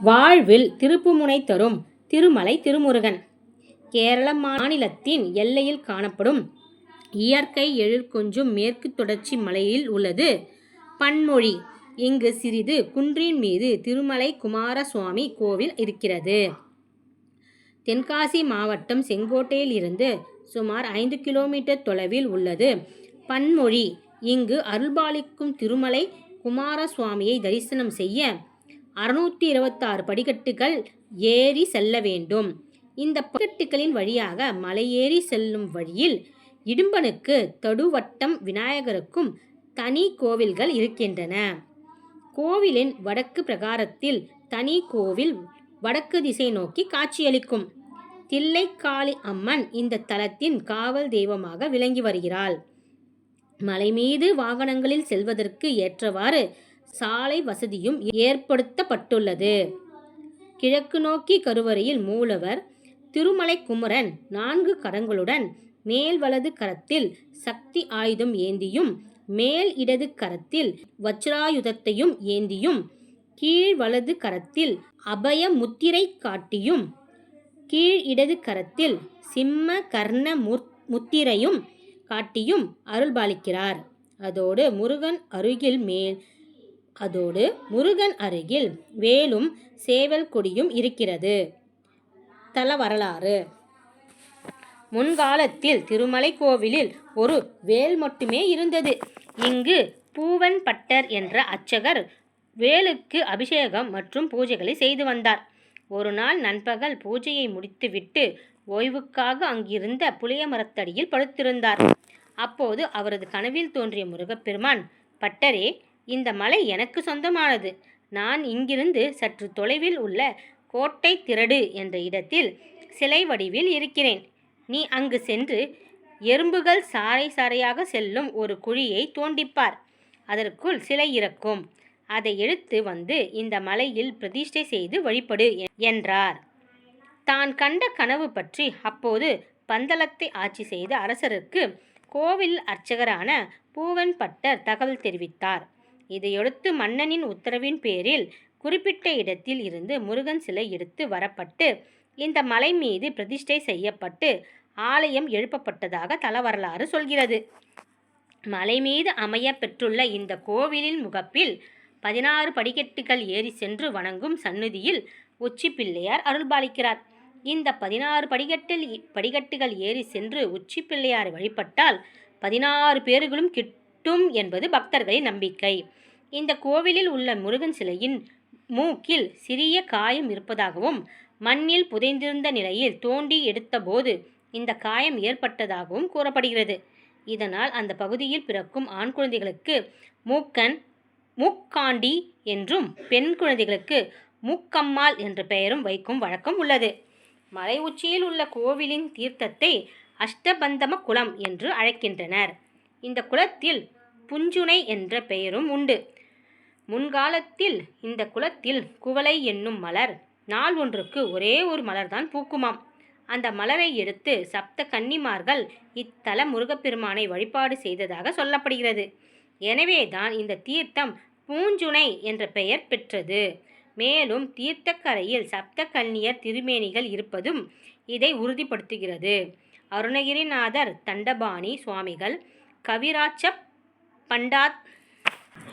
வாழ்வில் திருப்புமுனை தரும் திருமலை திருமுருகன். கேரள மாநிலத்தின் எல்லையில் காணப்படும் இயற்கை எழில் மேற்கு தொடர்ச்சி மலையில் உள்ளது. பன்மொழி. இங்கு சிறிது குன்றின் மீது திருமலை குமாரசுவாமி கோவில் இருக்கிறது. தென்காசி மாவட்டம் செங்கோட்டையில் இருந்து சுமார் ஐந்து கிலோமீட்டர் தொலைவில் உள்ளது. பன்மொழி. இங்கு அருள்பாலிக்கும் திருமலை குமாரசுவாமியை தரிசனம் செய்ய அறுநூற்றி இருபத்தாறு படிக்கட்டுகள் ஏறி செல்ல வேண்டும். இந்த படிக்கட்டுகளின் வழியாக மலையேறி செல்லும் வழியில் இடும்பனுக்கு தடுவட்டம் விநாயகருக்கும் தனி கோவில்கள் இருக்கின்றன. கோவிலின் வடக்கு பிரகாரத்தில் தனி கோவில் வடக்கு திசை நோக்கி காட்சியளிக்கும். தில்லைக்காளி அம்மன் இந்த தலத்தின் காவல் தெய்வமாக விளங்கி வருகிறாள். மலை மீது வாகனங்களில் செல்வதற்கு ஏற்றவாறு சாலை வசதியும் ஏற்படுத்தப்பட்டுள்ளது. கிழக்கு நோக்கி கருவறையில் மூலவர் திருமலை குமரன் நான்கு கரங்களுடன் மேல் வலது கரத்தில் சக்தி ஆயுதம் ஏந்தியும் மேல் இடது கரத்தில் வஜ்ராயுதத்தையும் ஏந்தியும் கீழ் வலது கரத்தில் அபய முத்திரை காட்டியும் கீழ் இடது கரத்தில் சிம்ம கர்ண முத் முத்திரையும் காட்டியும் அருள்பாலிக்கிறார். அதோடு முருகன் அருகில் மேல் அதோடு முருகன் அருகில் வேலும் சேவல் கொடியும் இருக்கிறது. தல வரலாறு. முன்காலத்தில் திருமலை கோவிலில் ஒரு வேல் மட்டுமே இருந்தது. இங்கு பூவன் பட்டர் என்ற அர்ச்சகர் வேலுக்கு அபிஷேகம் மற்றும் பூஜைகளை செய்து வந்தார். ஒரு நாள் நண்பகல் பூஜையை முடித்துவிட்டு ஓய்வுக்காக அங்கிருந்த புளிய மரத்தடியில் படுத்திருந்தார். அப்போது அவரது கனவில் தோன்றிய முருகப்பெருமான் பட்டரே இந்த மலை எனக்கு சொந்தமானது. நான் இங்கிருந்து சற்று தொலைவில் உள்ள கோட்டை திரடு என்ற இடத்தில் சிலை வடிவில் இருக்கிறேன். நீ அங்கு சென்று எறும்புகள் சாறை சாறையாக செல்லும் ஒரு குழியை தோண்டிப்பார். அதற்குள் சிலை இருக்கும் அதை எடுத்து வந்து இந்த மலையில் பிரதிஷ்டை செய்து வழிபடு என்றார். தான் கண்ட கனவு பற்றி அப்போது பந்தளத்தை ஆட்சி செய்த அரசருக்கு கோவில் அர்ச்சகரான பூவன் பட்டர் தகவல் தெரிவித்தார். இதையடுத்து மன்னனின் உத்தரவின் பேரில் குறிப்பிட்ட இடத்தில் இருந்து முருகன் சிலை எடுத்து வரப்பட்டு இந்த மலை மீது பிரதிஷ்டை செய்யப்பட்டு ஆலயம் எழுப்பப்பட்டதாக தல வரலாறு சொல்கிறது. மலை மீது அமைய பெற்றுள்ள இந்த கோவிலின் முகப்பில் பதினாறு படிக்கட்டுகள் ஏறி சென்று வணங்கும் சந்நிதியில் உச்சி பிள்ளையார் அருள்பாலிக்கிறார். இந்த பதினாறு படிக்கட்டில் படிக்கட்டுகள் ஏறி சென்று உச்சி பிள்ளையாரை வழிபட்டால் பதினாறு பேர்களும் டும் என்பது பக்தர்களின் நம்பிக்கை. இந்த கோவிலில் உள்ள முருகன் சிலையின் மூக்கில் சிறிய காயம் இருப்பதாகவும் மண்ணில் புதைந்திருந்த நிலையில் தோண்டி எடுத்தபோது இந்த காயம் ஏற்பட்டதாகவும் கூறப்படுகிறது. இதனால் அந்த பகுதியில் பிறக்கும் ஆண் குழந்தைகளுக்கு மூக்கன் மூக்காண்டி என்றும் பெண் குழந்தைகளுக்கு மூக்கம்மாள் என்ற பெயரும் வைக்கும் வழக்கம் உள்ளது. மலை உச்சியில் உள்ள கோவிலின் தீர்த்தத்தை அஷ்டபந்தம குளம் என்று அழைக்கின்றனர். இந்த குளத்தில் புஞ்சுனை என்ற பெயரும் உண்டு. முன்காலத்தில் இந்த குளத்தில் குவளை என்னும் மலர் நாள் ஒன்றுக்கு ஒரே ஒரு மலர்தான் பூக்குமாம். அந்த மலரை எடுத்து சப்த கன்னிமார்கள் இத்தல முருகப்பெருமானை வழிபாடு செய்ததாக சொல்லப்படுகிறது. எனவே தான் இந்த தீர்த்தம் பூஞ்சுனை என்ற பெயர் பெற்றது. மேலும் தீர்த்தக்கரையில் சப்த கன்னியர் திருமேனிகள் இருப்பதும் இதை உறுதிப்படுத்துகிறது. அருணகிரிநாதர் தண்டபாணி சுவாமிகள் கவிராச்ச பண்டாத்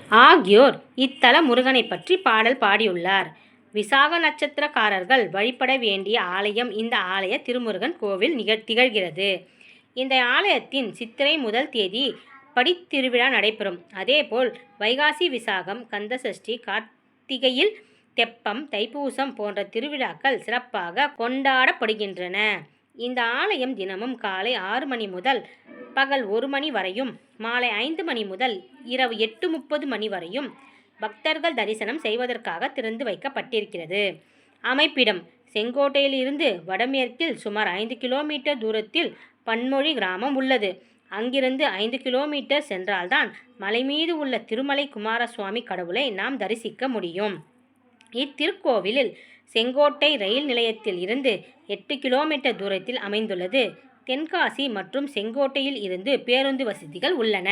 ஆகியோர் இத்தல முருகனை பற்றி பாடல் பாடியுள்ளார். விசாக நட்சத்திரக்காரர்கள் வழிபட வேண்டிய ஆலயம் இந்த ஆலய திருமுருகன் கோவில் நிகழ் திகழ்கிறது. இந்த ஆலயத்தின் சித்திரை முதல் தேதி படித்திருவிழா நடைபெறும். அதேபோல் வைகாசி விசாகம் கந்தசஷ்டி கார்த்திகையில் தெப்பம் தைப்பூசம் போன்ற திருவிழாக்கள் சிறப்பாக கொண்டாடப்படுகின்றன. இந்த ஆலயம் தினமும் காலை ஆறு மணி முதல் பகல் ஒரு மணி வரையும் மாலை ஐந்து மணி முதல் இரவு எட்டு முப்பது மணி வரையும் பக்தர்கள் தரிசனம் செய்வதற்காக திறந்து வைக்கப்பட்டிருக்கிறது. அமைப்பிடம் செங்கோட்டையிலிருந்து வடமேற்கில் சுமார் ஐந்து கிலோமீட்டர் தூரத்தில் பன்மொழி கிராமம் உள்ளது. அங்கிருந்து ஐந்து கிலோமீட்டர் சென்றால்தான் மலை மீது உள்ள திருமலை குமாரசுவாமி கடவுளை நாம் தரிசிக்க முடியும். இத்திருக்கோவிலில் செங்கோட்டை ரயில் நிலையத்தில் இருந்து எட்டு கிலோமீட்டர் தூரத்தில் அமைந்துள்ளது. தென்காசி மற்றும் செங்கோட்டையில் இருந்து பேருந்து வசதிகள் உள்ளன.